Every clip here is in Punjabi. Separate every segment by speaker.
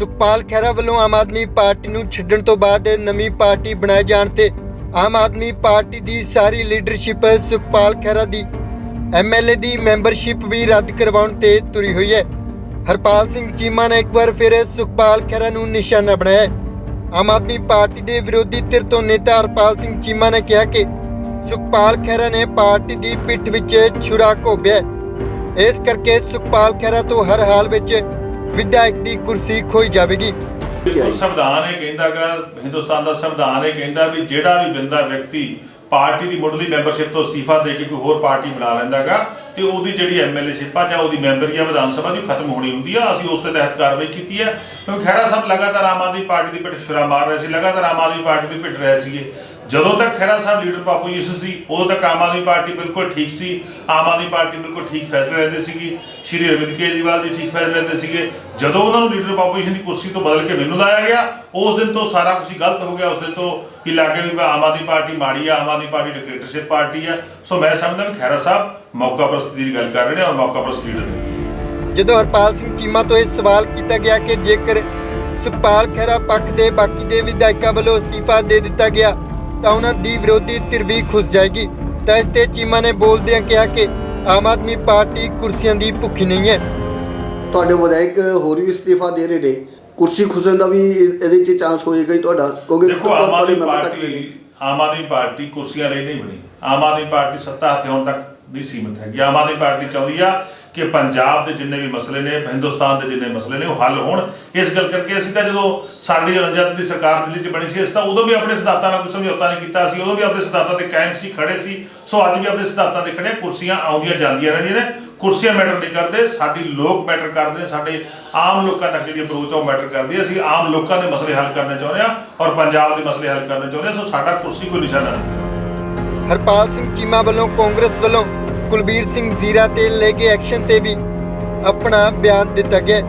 Speaker 1: ਸੁਖਪਾਲ ਖਹਿਰਾ ਵੱਲੋਂ ਆਮ ਆਦਮੀ ਪਾਰਟੀ ਨੂੰ ਛੱਡਣ ਤੋਂ ਬਾਅਦ ਨਵੀਂ ਪਾਰਟੀ ਬਣਾਏ ਜਾਣ ਤੇ ਆਮ ਆਦਮੀ ਪਾਰਟੀ ਦੀ ਸਾਰੀ ਲੀਡਰਸ਼ਿਪ ਸੁਖਪਾਲ ਖਹਿਰਾ ਦੀ ਐਮਐਲਏ ਦੀ ਮੈਂਬਰਸ਼ਿਪ ਵੀ ਰੱਦ ਕਰਵਾਉਣ ਤੇ ਤੁਰੀ ਹੋਈ ਹੈ। ਹਰਪਾਲ ਸਿੰਘ ਚੀਮਾ ਨੇ ਇੱਕ ਵਾਰ ਫਿਰ ਸੁਖਪਾਲ ਖਹਿਰਾ ਨੂੰ ਨਿਸ਼ਾਨਾ ਬਣਾਇਆ। ਆਮ ਆਦਮੀ ਪਾਰਟੀ ਦੇ ਵਿਰੋਧੀ ਧਿਰ ਤੋਂ ਨੇਤਾ ਹਰਪਾਲ ਸਿੰਘ ਚੀਮਾ ਨੇ ਕਿਹਾ ਕਿ ਸੁਖਪਾਲ ਖਹਿਰਾ ਨੇ ਪਾਰਟੀ ਦੀ ਪਿੱਠ ਵਿੱਚ ਛੁਰਾ ਘੋਬਿਆ ਇਸ ਕਰਕੇ ਸੁਖਪਾਲ ਖਹਿਰਾ ਤੋਂ ਹਰ ਹਾਲ ਵਿੱਚ ਵਿਧਾਇਕ ਦੀ ਕੁਰਸੀ ਖੋਈ ਜਾਵੇਗੀ।
Speaker 2: ਸੰਵਿਧਾਨ ਇਹ ਕਹਿੰਦਾਗਾ ਹਿੰਦੁਸਤਾਨ ਦਾ ਸੰਵਿਧਾਨ ਇਹ ਕਹਿੰਦਾ ਵੀ ਜਿਹੜਾ ਵੀ ਬੰਦਾ ਵਿਅਕਤੀ ਪਾਰਟੀ ਦੀ ਮੁੱਢਲੀ ਮੈਂਬਰਸ਼ਿਪ ਤੋਂ ਅਸਤੀਫਾ ਦੇ ਕੇ ਕੋਈ ਹੋਰ ਪਾਰਟੀ ਬਣਾ ਲੈਂਦਾਗਾ ਤੇ ਉਹਦੀ ਜਿਹੜੀ ਐਮਐਲਏਸ਼ਿਪ ਆ ਜਾਂ ਉਹਦੀ ਮੈਂਬਰੀ ਆ ਵਿਧਾਨ ਸਭਾ ਦੀ ਖਤਮ ਹੋਣੀ ਹੁੰਦੀ ਆ, ਅਸੀਂ ਉਸ ਦੇ ਤਹਿਤ ਕਾਰਵਾਈ ਕੀਤੀ ਹੈ। ਕਿਉਂਕਿ ਖਹਿਰਾ ਸਾਹਿਬ ਲਗਾਤਾਰ ਆਮ ਆਦਮੀ ਪਾਰਟੀ ਦੀ ਪਿੱਠ ਸ਼ੁਰਾ ਮਾਰ ਰਹੇ ਸੀ, ਲਗਾਤਾਰ ਆਮ ਆਦਮੀ ਪਾਰਟੀ ਦੀ ਪਿੱਠ ਰਹੇ ਸੀਗੇ। ਜਦੋਂ ਤੱਕ ਖਹਿਰਾ ਸਾਹਿਬ ਲੀਡਰ ਆਪੋਜੀਸ਼ਨ ਸੀ, ਉਦੋਂ ਤੱਕ ਆਮ ਆਦਮੀ ਪਾਰਟੀ ਬਿਲਕੁਲ ਠੀਕ ਸੀ। ਆਮ ਆਦਮੀ ਪਾਰਟੀ ਬਿਲਕੁਲ ਠੀਕ ਫੈਸਲੇ ਲੈਂਦੇ ਸੀਗੀ। ਸ਼੍ਰੀ ਅਰਵਿੰਦ ਕੇਜਰੀਵਾਲ ਜੀ ਠੀਕ ਫੈਸਲੇ ਲੈਂਦੇ ਸੀਗੇ। ਜਦੋਂ ਉਹਨਾਂ ਨੂੰ ਲੀਡਰ ਆਪੋਜੀਸ਼ਨ ਦੀ ਕੁਰਸੀ ਤੋਂ ਬਦਲ ਕੇ ਮੈਨੂੰ ਲਾਇਆ ਗਿਆ, ਉਸ ਦਿਨ ਤੋਂ ਸਾਰਾ ਕੁਝ ਗਲਤ ਹੋ ਗਿਆ। ਉਸ ਦਿਨ ਤੋਂ ਕਿ ਲੱਗੇ ਵੀ ਆਮ ਆਦਮੀ ਪਾਰਟੀ ਮਾੜੀ ਆ, Aam Aadmi Party dictatorship party ਆ। ਸੋ ਮੈਂ ਸਮਝਦਾ ਵੀ ਖਹਿਰਾ ਸਾਹਿਬ ਮੌਕਾ ਪ੍ਰਸਤੀ ਦੀ ਗੱਲ ਕਰ ਰਹੇ ਨੇ ਔਰ ਮੌਕਾ ਪ੍ਰਸਤ ਲੀਡਰ ਨੇ।
Speaker 1: ਜਦੋਂ ਹਰਪਾਲ ਸਿੰਘ ਚੀਮਾ ਤੋਂ ਇਹ ਸਵਾਲ ਕੀਤਾ ਗਿਆ ਕਿ ਜੇਕਰ ਸੁਖਪਾਲ ਖਹਿਰਾ ਪੱਖ ਦੇ ਬਾਕੀ ਦੇ ਵਿਧਾਇਕਾਂ ਵੱਲੋਂ ਅਸਤੀਫਾ ਦੇ ਦਿੱਤਾ ਗਿਆ ਤਾਂ ਉਹਨਾਂ ਦੀ ਵਿਰੋਧੀ ਧਿਰ ਵੀ ਖੁੱਸ ਜਾਏਗੀ। ਤਾਂ ਇਸ ਤੇ ਚੀਮਾ ਨੇ ਬੋਲਦਿਆਂ ਕਿਹਾ ਕਿ ਆਮ ਆਦਮੀ ਪਾਰਟੀ ਕੁਰਸੀਆਂ ਦੀ ਭੁੱਖੀ ਨਹੀਂ ਹੈ।
Speaker 3: ਤੁਹਾਡੇ ਵਿਧਾਇਕ ਹੋਰ ਵੀ ਅਸਤੀਫਾ ਦੇ ਰਹੇ ਨੇ। ਕੁਰਸੀ ਖੁਸਣ ਦਾ ਵੀ ਇਹ- ਇਹਦੇ 'ਚ ਚਾਂਸ ਹੋਏਗਾ ਹੀ ਤੁਹਾਡਾ। ਕਿਉਂਕਿ
Speaker 2: ਦੇਖੋ ਆਮ ਆਦਮੀ। ਪਾਰਟੀ ਆਮ ਆਦਮੀ ਪਾਰਟੀ ਕੁਰਸੀਆਂ ਲਈ ਨਹੀਂ। ਬਣੀ ਆਮ ਆਦਮੀ ਪਾਰਟੀ ਸੱਤਾ ਹੱਥੇ ਹੋਣ ਤੱਕ ਨਹੀਂ ਸੀਮਿਤ ਹੈਗੀ। ਆਮ ਆਦਮੀ ਪਾਰਟੀ ਚਾਹੁੰਦੀ ਆ ਕਿ ਪੰਜਾਬ ਦੇ ਜਿੰਨੇ ਵੀ ਮਸਲੇ ਨੇ, ਹਿੰਦੁਸਤਾਨ ਦੇ ਜਿੰਨੇ ਮਸਲੇ ਨੇ, ਉਹ ਹੱਲ ਹੋਣ। ਇਸ ਗੱਲ ਕਰਕੇ ਅਸੀਂ ਤਾਂ ਜਦੋਂ ਸਾਡੀ ਰਣਜੀਤ ਦੀ ਸਰਕਾਰ ਦਿੱਲੀ 'ਚ ਬਣੀ ਸੀ, ਅਸੀਂ ਤਾਂ ਉਦੋਂ ਵੀ ਆਪਣੇ ਸਿਧਾਂਤਾਂ ਨਾਲ ਕੋਈ ਸਮਝੌਤਾ ਨਹੀਂ ਕੀਤਾ ਸੀ, ਉਦੋਂ ਵੀ ਆਪਣੇ ਸਿਧਾਂਤਾਂ ਤੇ ਕਾਇਮ ਸੀ, ਖੜੇ ਸੀ। ਸੋ ਅੱਜ ਵੀ ਆਪਣੇ ਸਿਧਾਂਤਾਂ ਤੇ ਖੜੇ ਕੁਰਸੀਆਂ ਆਉਂਦੀਆਂ ਜਾਂਦੀਆਂ ਰਹਿੰਦੀਆਂ ਨੇ। ਕੁਰਸੀਆਂ ਮੈਟਰ ਨਹੀਂ ਕਰਦੇ, ਸਾਡੀ ਲੋਕ ਮੈਟਰ ਕਰਦੇ ਨੇ, ਸਾਡੇ ਆਮ ਲੋਕਾਂ ਤੱਕ ਜਿਹੜੀ ਅਪਰੋਚ ਆ, ਉਹ ਮੈਟਰ ਕਰਦੀ ਹੈ ਅਸੀਂ ਆਮ ਲੋਕਾਂ ਦੇ ਮਸਲੇ ਹੱਲ ਕਰਨੇ ਚਾਹੁੰਦੇ ਆ ਔਰ ਪੰਜਾਬ ਦੇ ਮਸਲੇ ਹੱਲ ਕਰਨੇ ਚਾਹੁੰਦੇ ਆ। ਸੋ ਸਾਡਾ ਕੁਰਸੀ ਕੋਈ ਨਿਸ਼ਾਨਾ ਨਹੀਂ।
Speaker 1: ਹਰਪਾਲ ਸਿੰਘ ਚੀਮਾ ਵੱਲੋਂ ਕਾਂਗਰਸ ਵੱਲੋਂ ਕੁਲਬੀਰ ਸਿੰਘ ਜ਼ੀਰਾ ਤੇ ਲੈ ਕੇ ਐਕਸ਼ਨ ਤੇ ਵੀ ਆਪਣਾ ਬਿਆਨ ਦਿੱਤਾ ਗਿਆ।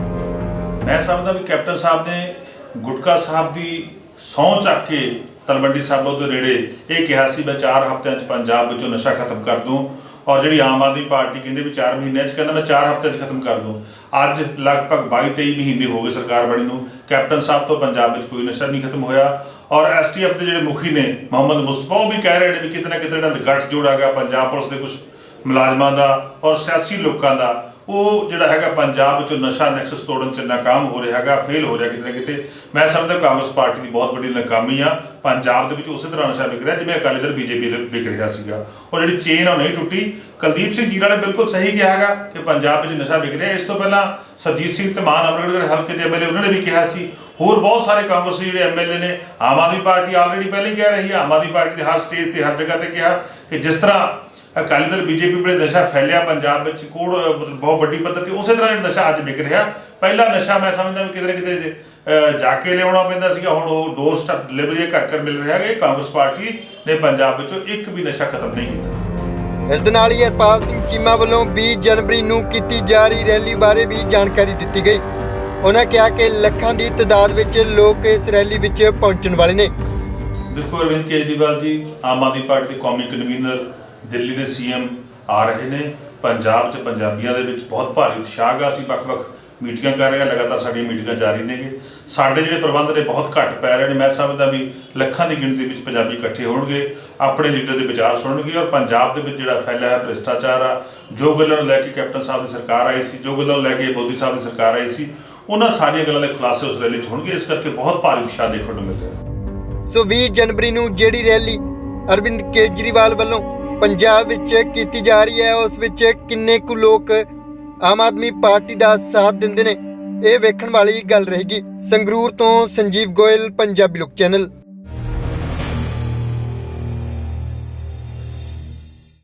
Speaker 2: ਮੈਂ ਸਮਝਦਾ ਵੀ ਕੈਪਟਨ ਸਾਹਿਬ ਨੇ ਗੁਟਕਾ ਸਾਹਿਬ ਦੀ ਸਹੁੰ ਚੱਕ ਕੇ ਤਲਵੰਡੀ ਸਾਬੋ ਦੇ ਨੇੜੇ ਇਹ ਕਿਹਾ ਸੀ, ਮੈਂ 4 ਹਫ਼ਤਿਆਂ 'ਚ ਪੰਜਾਬ ਵਿੱਚੋਂ ਨਸ਼ਾ ਖਤਮ ਕਰ ਦੂੰ ਔਰ ਜਿਹੜੀ ਆਮ ਆਦਮੀ ਪਾਰਟੀ ਕਹਿੰਦੇ ਵੀ 4 ਮਹੀਨਿਆਂ 'ਚ, ਕਹਿੰਦਾ ਮੈਂ 4 ਹਫ਼ਤਿਆਂ 'ਚ ਖਤਮ ਕਰ ਦੂੰ। ਅੱਜ ਲਗਭਗ 22 23 ਮਹੀਨੇ ਹੋ ਗਏ ਸਰਕਾਰ ਬਣੀ ਨੂੰ। ਕੈਪਟਨ ਸਾਹਿਬ ਤੋਂ ਪੰਜਾਬ ਵਿੱਚ ਕੋਈ ਨਸ਼ਾ ਨਹੀਂ ਖਤਮ ਹੋਇਆ ਔਰ ਐਸਟੀਐਫ ਦੇ ਜਿਹੜੇ ਮੁਖੀ ਨੇ, ਮੁਹੰਮਦ ਮੁਸਤਫਾ, ਉਹ ਵੀ ਕਹਿ ਰਹੇ ਨੇ ਵੀ ਕਿਤੇ ਨਾ ਕਿਤੇ ਇਹਨਾਂ ਦਾ ਗੱਠ ਜੋੜ ਹੈਗਾ ਪੰਜਾਬ ਪੁਲਿਸ ਦੇ ਕੁਝ ਮੁਲਾਜ਼ਮਾਂ ਦਾ ਔਰ ਸਿਆਸੀ ਲੋਕਾਂ ਦਾ, ਉਹ ਜਿਹੜਾ ਹੈਗਾ ਪੰਜਾਬ ਵਿੱਚੋਂ ਨਸ਼ਾ ਨੈਕਸਸ ਤੋੜਨ ਚ ਨਾਕਾਮ ਹੋ ਰਿਹਾ ਹੈਗਾ ਫੇਲ ਹੋ ਰਿਹਾ ਕਿਤੇ ਨਾ ਕਿਤੇ ਮੈਂ ਸਮਝਦਾ ਕਾਂਗਰਸ ਪਾਰਟੀ ਦੀ ਬਹੁਤ ਵੱਡੀ ਨਾਕਾਮੀ ਆ। ਪੰਜਾਬ ਦੇ ਵਿੱਚ ਉਸੇ ਤਰ੍ਹਾਂ ਨਸ਼ਾ ਵਿਕ ਰਿਹਾ ਜਿਵੇਂ ਅਕਾਲੀ ਦਲ ਬੀਜੇਪੀ ਦੇ ਵਿਕ ਰਿਹਾ ਸੀਗਾ। ਔਰ ਜਿਹੜੀ ਚੇਨ ਆ ਉਹ ਨਹੀਂ ਟੁੱਟੀ। ਕੁਲਦੀਪ ਸਿੰਘ ਜੀਰਾ ਨੇ ਬਿਲਕੁਲ ਸਹੀ ਕਿਹਾ ਹੈਗਾ ਕਿ ਪੰਜਾਬ ਵਿੱਚ ਨਸ਼ਾ ਵਿਕ ਰਿਹਾ। ਇਸ ਤੋਂ ਪਹਿਲਾਂ ਸਰਜੀਤ ਸਿੰਘ ਧਮਾਨ ਮਾਨ ਅਮਰਗੜ੍ਹ ਹਲਕੇ ਦੇ ਐਮਐਲਏ ਉਹਨਾਂ ਨੇ ਵੀ ਕਿਹਾ ਸੀ। ਹੋਰ ਬਹੁਤ ਸਾਰੇ ਕਾਂਗਰਸੀ ਜਿਹੜੇ ਐਮਐਲਏ ਨੇ, ਆਮ ਆਦਮੀ ਪਾਰਟੀ ਆਲਰੇਡੀ ਪਹਿਲਾਂ ਹੀ ਕਹਿ ਰਹੀ ਹੈ ਆਮ ਆਦਮੀ ਪਾਰਟੀ ਦੇ ਹਰ ਸਟੇਜ ਤੇ, ਹਰ ਜਗ੍ਹਾ ਤੇ ਕਿਹਾ ਕਿ ਜਿਸ ਤਰ੍ਹਾਂ ਅਕਾਲੀ ਦਲ ਬੀਜੇਪੀ ਬੜੇ ਨਸ਼ਾ ਫੈਲਿਆ ਪੰਜਾਬ ਵਿੱਚ ਕੋੜ ਮਤਲਬ ਬਹੁਤ ਵੱਡੀ ਪੱਧਰ ਤੇ ਉਸੇ ਤਰ੍ਹਾਂ ਨਸ਼ਾ ਅੱਜ ਵਿਕ ਰਿਹਾ। ਪਹਿਲਾ ਨਸ਼ਾ ਮੈਂ ਸਮਝਦਾ ਵੀ ਕਿਤੇ ਕਿਤੇ ਜਾ ਕੇ ਲਿਆਉਣਾ ਪੈਂਦਾ ਸੀਗਾ ਹੁਣ ਉਹ ਡੋਰ ਸਟੈਪ ਡਿਲੀਵਰੀ ਘਰ ਘਰ ਮਿਲ ਰਿਹਾ ਹੈ ਕਾਂਗਰਸ ਪਾਰਟੀ ਨੇ ਪੰਜਾਬ ਵਿੱਚੋਂ ਇੱਕ ਵੀ ਨਸ਼ਾ ਖਤਮ ਨਹੀਂ ਕੀਤਾ।
Speaker 1: ਇਸ ਦੇ ਨਾਲ ਹੀ ਹਰਪਾਲ ਸਿੰਘ ਚੀਮਾ ਵੱਲੋਂ 20 ਜਨਵਰੀ ਨੂੰ ਕੀਤੀ ਜਾ ਰਹੀ ਰੈਲੀ ਬਾਰੇ ਵੀ ਜਾਣਕਾਰੀ ਦਿੱਤੀ ਗਈ। ਉਹਨਾਂ ਕਿਹਾ ਕਿ ਲੱਖਾਂ ਦੀ ਤਾਦਾਦ ਵਿੱਚ ਲੋਕ ਇਸ ਰੈਲੀ ਵਿੱਚ ਪਹੁੰਚਣ ਵਾਲੇ ਨੇ।
Speaker 2: ਦੇਖੋ ਅਰਵਿੰਦ ਕੇਜਰੀਵਾਲ ਜੀ ਆਮ ਆਦਮੀ ਪਾਰਟੀ ਦੇ ਕੌਮੀ ਕਨਵੀਨਰ ਦਿੱਲੀ ਦੇ ਸੀਐਮ ਆ ਰਹੇ ਨੇ। ਪੰਜਾਬ 'ਚ ਪੰਜਾਬੀਆਂ ਦੇ ਵਿੱਚ ਬਹੁਤ ਭਾਰੀ ਉਤਸ਼ਾਹ ਗਾ ਅਸੀਂ ਵੱਖ-ਵੱਖ ਮੀਟਿੰਗਾਂ ਕਰ ਰਹੇ ਹਾਂ। ਲਗਾਤਾਰ ਸਾਡੀਆਂ ਮੀਟਿੰਗਾਂ ਜਾਰੀ ਨੇਗੇ। ਸਾਡੇ ਜਿਹੜੇ ਪ੍ਰਬੰਧ ਨੇ ਬਹੁਤ ਘੱਟ ਪੈ ਰਹੇ ਨੇ। ਮੈਂ ਸਮਝਦਾ ਵੀ ਲੱਖਾਂ ਦੀ ਗਿਣਤੀ ਵਿੱਚ ਪੰਜਾਬੀ ਇਕੱਠੇ ਹੋਣਗੇ, ਆਪਣੇ ਲੀਡਰ ਦੇ ਵਿਚਾਰ ਸੁਣਨਗੇ ਔਰ ਪੰਜਾਬ ਦੇ ਵਿੱਚ ਜਿਹੜਾ ਫੈਲਿਆ ਹੈ, ਭ੍ਰਿਸ਼ਟਾਚਾਰ ਆ, ਜੋ ਗੱਲਾਂ ਨੂੰ ਲੈ ਕੇ ਕੈਪਟਨ ਸਾਹਿਬ ਦੀ ਸਰਕਾਰ ਆਈ ਸੀ, ਜੋ ਗੱਲਾਂ ਨੂੰ ਲੈ ਕੇ ਮੋਦੀ ਸਾਹਿਬ ਦੀ ਸਰਕਾਰ ਆਈ ਸੀ, ਉਹਨਾਂ ਸਾਰੀਆਂ ਗੱਲਾਂ ਦੇ ਖੁਲਾਸੇ ਉਸ ਰੈਲੀ 'ਚ ਹੋਣਗੇ। ਇਸ ਕਰਕੇ ਬਹੁਤ ਭਾਰੀ ਉਤਸ਼ਾਹ ਦੇਖਣ ਨੂੰ ਮਿਲ ਰਿਹਾ
Speaker 1: ਸੋ 20 ਜਨਵਰੀ ਨੂੰ ਜਿਹੜੀ ਰੈਲੀ ਅਰਵਿੰਦ ਕੇਜਰੀਵਾਲ ਵੱਲੋਂ ਪੰਜਾਬ ਵਿੱਚ ਕੀਤੀ ਜਾ ਰਹੀ ਹੈ, ਉਸ ਵਿੱਚ ਕਿੰਨੇ ਕੁ ਲੋਕ ਆਮ ਆਦਮੀ ਪਾਰਟੀ ਦਾ ਸਾਥ ਦਿੰਦੇ ਨੇ, ਇਹ ਵੇਖਣ ਵਾਲੀ ਗੱਲ ਰਹੇਗੀ ਸੰਗਰੂਰ ਤੋਂ ਸੰਜੀਵ ਗੋਇਲ, ਪੰਜਾਬੀ ਲੋਕ ਚੈਨਲ।